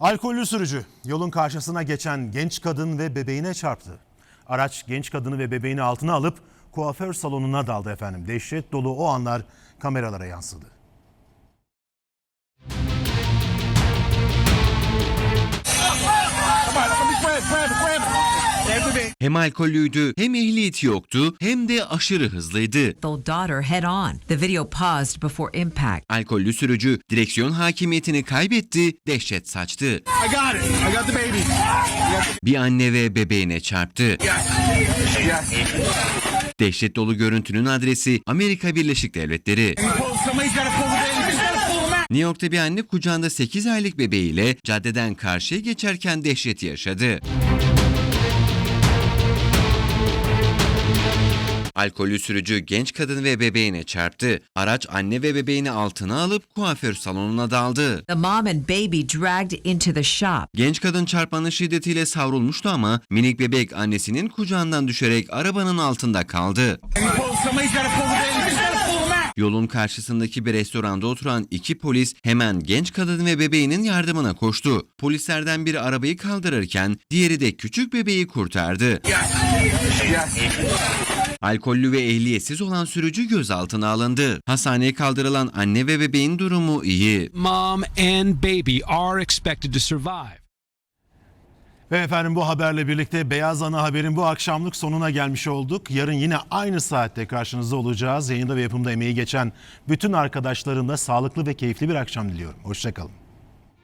Alkollü sürücü yolun karşısına geçen genç kadın ve bebeğine çarptı. Araç genç kadını ve bebeğini altına alıp kuaför salonuna daldı efendim. Dehşet dolu o anlar kameralara yansıdı. Hem alkollüydü, hem ehliyeti yoktu, hem de aşırı hızlıydı. the daughter head on. The video paused before impact. Alkollü sürücü direksiyon hakimiyetini kaybetti, dehşet saçtı. I got it. I got the baby. Bir anne ve bebeğine çarptı. Yes. Dehşet dolu görüntünün adresi Amerika Birleşik Devletleri. New York'ta bir anne kucağında 8 aylık bebeğiyle caddeden karşıya geçerken dehşeti yaşadı. Alkollü sürücü genç kadın ve bebeğine çarptı. Araç anne ve bebeğini altına alıp kuaför salonuna daldı. The mom and baby dragged into the shop. Genç kadın çarpmanın şiddetiyle savrulmuştu ama minik bebek annesinin kucağından düşerek arabanın altında kaldı. Yolun karşısındaki bir restoranda oturan iki polis hemen genç kadın ve bebeğinin yardımına koştu. Polislerden biri arabayı kaldırırken diğeri de küçük bebeği kurtardı. Alkollü ve ehliyetsiz olan sürücü gözaltına alındı. Hastaneye kaldırılan anne ve bebeğin durumu iyi. mom and baby are expected to survive. Ve efendim bu haberle birlikte Beyaz Ana Haber'in bu akşamlık sonuna gelmiş olduk. Yarın yine aynı saatte karşınızda olacağız. Yayında ve yapımda emeği geçen bütün arkadaşlarımla sağlıklı ve keyifli bir akşam diliyorum. Hoşçakalın.